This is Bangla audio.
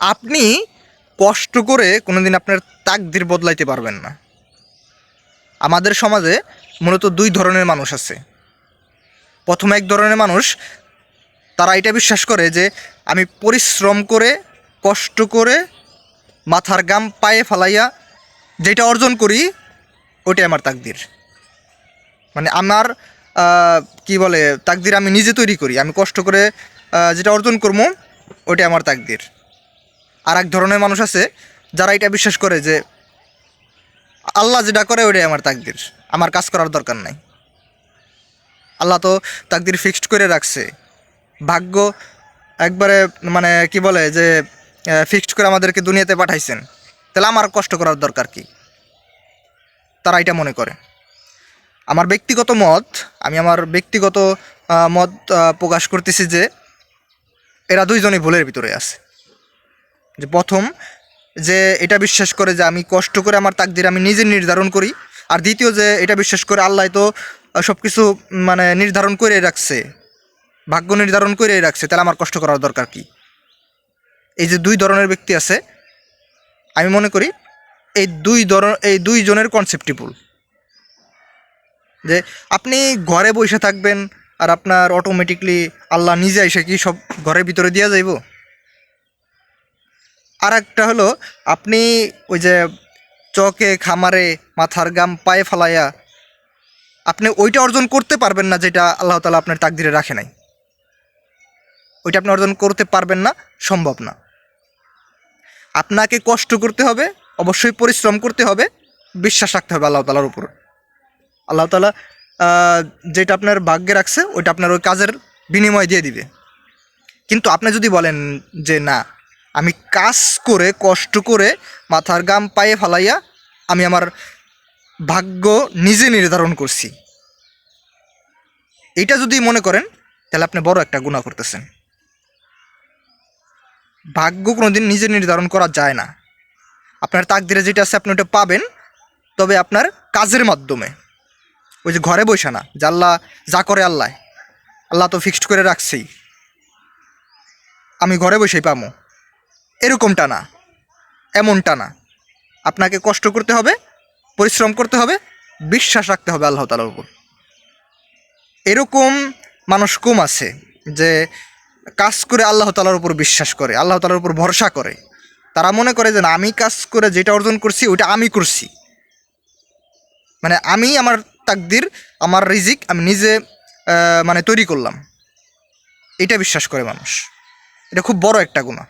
আপনি কষ্ট করে কোনোদিন আপনার তাকদির বদলাইতে পারবেন না। আমাদের সমাজে মূলত দুই ধরনের মানুষ আছে। প্রথম এক ধরনের মানুষ, তারা এটা বিশ্বাস করে যে আমি পরিশ্রম করে, কষ্ট করে, মাথার গাম পায়ে ফালাইয়া যেটা অর্জন করি, ওটাই আমার তাকদির। মানে আমার কি বলে, তাকদির আমি নিজে তৈরি করি। আমি কষ্ট করে যেটা অর্জন করব, ওটাই আমার তাকদির। আর এক ধরনের মানুষ আছে যারা এটা বিশ্বাস করে যে আল্লাহ যেটা করে ওটাই আমার তাকদির। আমার কাজ করার দরকার নাই। আল্লাহ তো তাকদির ফিক্সড করে রাখছে। ভাগ্য একবারে মানে কি বলে যে ফিক্সড করে আমাদেরকে দুনিয়াতে পাঠাইছেন। তাহলে আমার কষ্ট করার দরকার কি? তারা এটা মনে করে। আমার ব্যক্তিগত মত, আমি আমার ব্যক্তিগত মত প্রকাশ করতেছি যে, এরা দুইজনই ভুলের ভিতরে আছে। যে প্রথম, যে এটা বিশ্বাস করে যে আমি কষ্ট করে আমার তাকদির আমি নিজে নির্ধারণ করি, আর দ্বিতীয় যে এটা বিশ্বাস করে আল্লাহ তো সব কিছু মানে নির্ধারণ করে রাখছে, ভাগ্য নির্ধারণ করে রাখছে, তাহলে আমার কষ্ট করার দরকার কি? এই যে দুই ধরনের ব্যক্তি আছে, আমি মনে করি এই দুই ধর, এই দুই জনের কনসেপ্টই ভুল যে আপনি ঘরে বসে থাকবেন, আর আপনার অটোমেটিকলি আল্লাহ নিজে এসে কি সব ঘরের ভিতরে দিয়া যাইব? আর একটা হলো, আপনি ওই যে চকে, খামারে, মাথার গাম, পায়ে ফালাইয়া আপনি ওইটা অর্জন করতে পারবেন না যেটা আল্লাহ তালা আপনার তাকদিরে রাখে নাই। ওইটা আপনি অর্জন করতে পারবেন না, সম্ভব না। আপনাকে কষ্ট করতে হবে, অবশ্যই পরিশ্রম করতে হবে, বিশ্বাস রাখতে হবে আল্লাহ তালার উপর। আল্লাহ তালা যেটা আপনার ভাগ্যে রাখছে, ওইটা আপনার ওই কাজের বিনিময় দিয়ে দিবে। কিন্তু আপনি যদি বলেন যে না আমি কাজ করে, কষ্ট করে মাথার গাম পায়ে ফালাইয়া আমি আমার ভাগ্য নিজে নির্ধারণ করছি। এটা যদি মনে করেন, তাহলে আপনি বড় একটা গুণা করতেছেন। ভাগ্য কোনোদিন নিজে নির্ধারণ করা যায় না। আপনার তাকদিরে যেটা আছে, আপনি ওটা পাবেন, তবে আপনার কাজের মাধ্যমে। ওই যে ঘরে বসে না, যে আল্লাহ যা করে আল্লাহ আল্লাহ তো ফিক্সড করে রাখছেই। আমি ঘরে বসেই পাবো এরকমটা না, এমনটা না। আপনাকে কষ্ট করতে হবে, পরিশ্রম করতে হবে, বিশ্বাস রাখতে হবে আল্লাহ তালার উপর। এরকম মানুষ কম আছে যে কাজ করে আল্লাহ তালার উপর বিশ্বাস করে, আল্লাহ তালার উপর ভরসা করে। তারা মনে করে যে না, আমি কাজ করে যেটা অর্জন করছি, ওইটা আমি করছি। মানে আমি আমার তাকদির, আমার রিজিক আমি নিজে মানে তৈরি করলাম। এটা বিশ্বাস করে মানুষ। এটা খুব বড় একটা গুণা